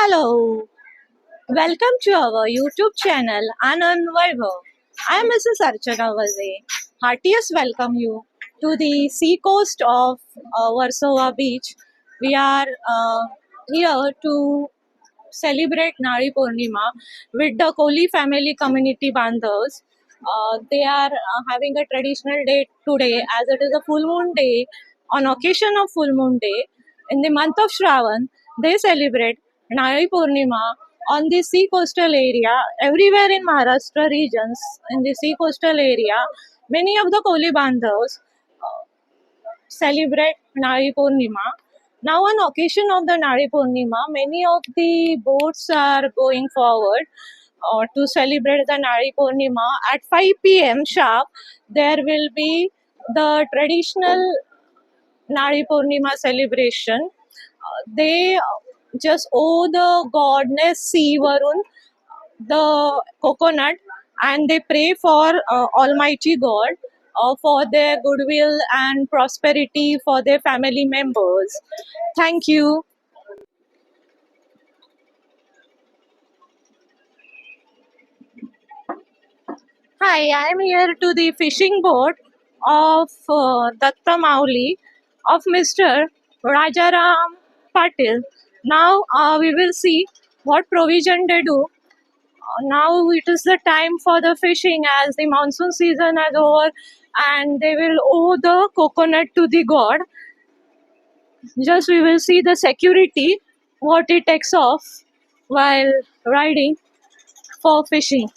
Hello, welcome to our YouTube channel Anand Vaibhav. I am Mrs. Archana Vaze. Heartiest welcome you to the sea coast of uh, Warsaw Beach. We are uh, here to celebrate Nari Purnima with the Kohli family community Bandhavs. Uh, they are uh, having a traditional day today as it is a full moon day. On occasion of full moon day, in the month of Shravan, they celebrate Nari Purnima on the sea coastal area. Everywhere in Maharashtra regions, in the sea coastal area, many of the Kohli Bandhavs celebrate Nari Purnima. Now, on occasion of the Nari Purnima, many of the boats are going forward uh, to celebrate the Nari Purnima. At 5 pm sharp, there will be the traditional Nari Purnima celebration. Uh, they just owe the goddess Sea Varun the coconut and they pray for uh, Almighty God uh, for their goodwill and prosperity for their family members. Thank you. Hi, I am here to the fishing boat of uh, Datta Mauli of Mr. Rajaram Patil. Now uh, we will see what provision they do. Uh, now it is the time for the fishing as the monsoon season is over and they will owe the coconut to the god. Just we will see the security what it takes off while riding for fishing.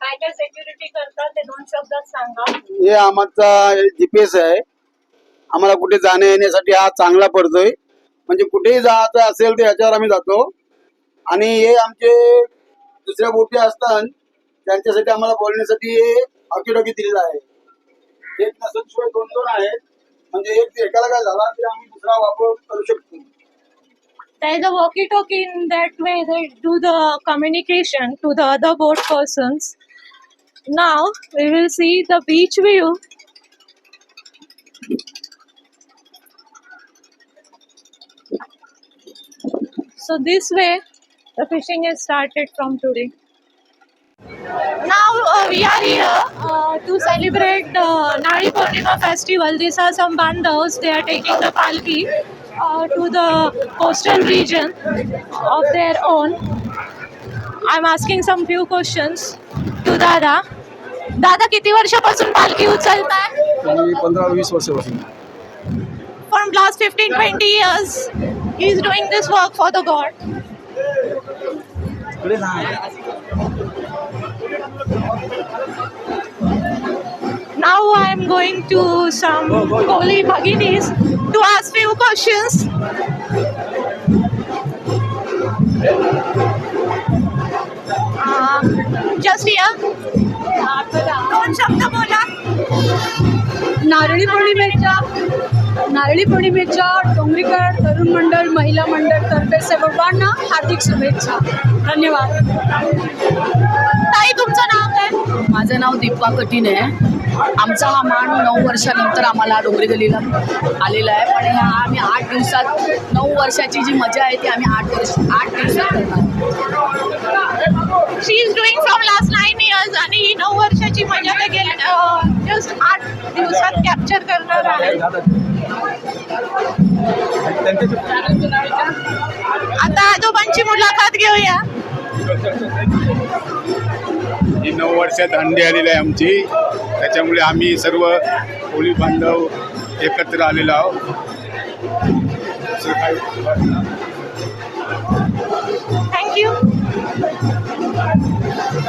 काय काय security करतात ते दोन शब्दात सांगा हे आमचा GPS आहे आम्हाला कुठे जाण्या येण्यासाठी हा चांगला पडतोय. म्हणजे कुठेही जायचं असेल तर ह्याच्यावर आम्ही जातो. आणि हे आमचे दुसऱ्या बोटी असतात त्यांच्यासाठी आम्हाला बोलण्यासाठी ऑकिडॉकी दिलेला आहे. एक नसून दोन दोन आहेत. म्हणजे एक एकाला काय झाला तरी आम्ही दुसरा वापर करू शकतो. There is a walkie talkie in that way. They do the communication to the other boat persons. Now we will see the beach view. so this way the fishing is started from today now uh, we are here uh, to celebrate the Nari Purnima festival. These are some bandhavs. They are taking the palki uh, to the coastal region of their own. I'm asking some few questions to दादा दादा किती वर्षापासून पालखी उचलताय मी पंधरा वीस वर्षापासून from last 15 20 years he's doing this work for the god इकडे नाही now i'm going to some holy bhaginis to ask few questions uh, just here दोन शब्द बोला नारळी पौर्णिमेच्या नारळी पौर्णिमेच्या डोंगरीकर तरुण मंडळ महिला मंडळ तर्फे सर्वांना हार्दिक शुभेच्छा. धन्यवाद. ताई तुमचं नाव काय? माझं नाव दीपा कठीण आहे. आमचा हा मान नऊ वर्षानंतर आम्हाला डोंगरी गलीला आलेला आहे. पण ह्या आम्ही आठ दिवसात नऊ वर्षाची जी मजा आहे ती आम्ही आठ वर्ष आठ दिवसात करणार. She is doing from last nine years आणि ही नऊ वर्षाची मजा ते गेले. जस्ट आठ दिवसात कॅप्चर करणार आहे. आता आजोबांची मुलाखत घेऊया. ही नऊ वर्षात अंडी आलेली आहे आमची. त्याच्यामुळे आम्ही सर्व कोळी बांधव एकत्र आलेलो आहोत.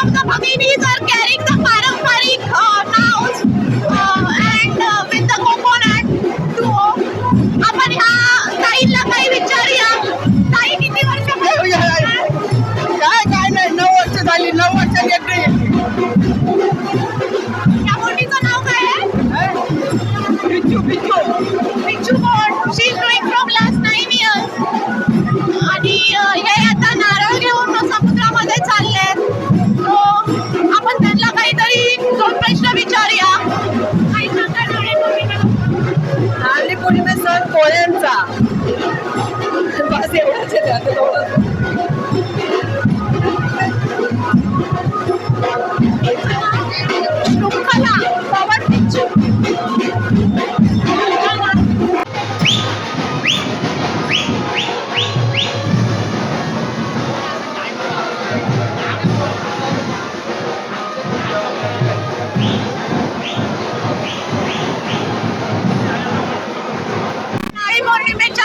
of the Bhaginis are carrying the Paramparik uh, nouns uh, and uh, with the coconut to uh, आपण ह्या ताईला काही विचारूया ताई किती वर्ष काय काय नाही नऊ वर्ष झाली नऊ वर्ष लेकरी या मुलीचं नाव काय आहे बिच्छू बिच्छू। बिच्छू कोण she is doing from last 9 years आणि हे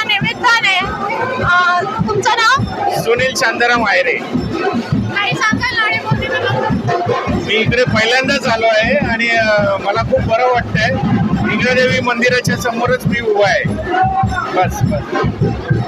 निमित्ताने तुमचं नाव? सुनील शांताराम आयरे. काही सांगाल मी इकडे पहिल्यांदाच आलो आहे आणि मला खूप बरं वाटतंय. देवी मंदिराच्या समोरच मी उभा आहे. बस बस.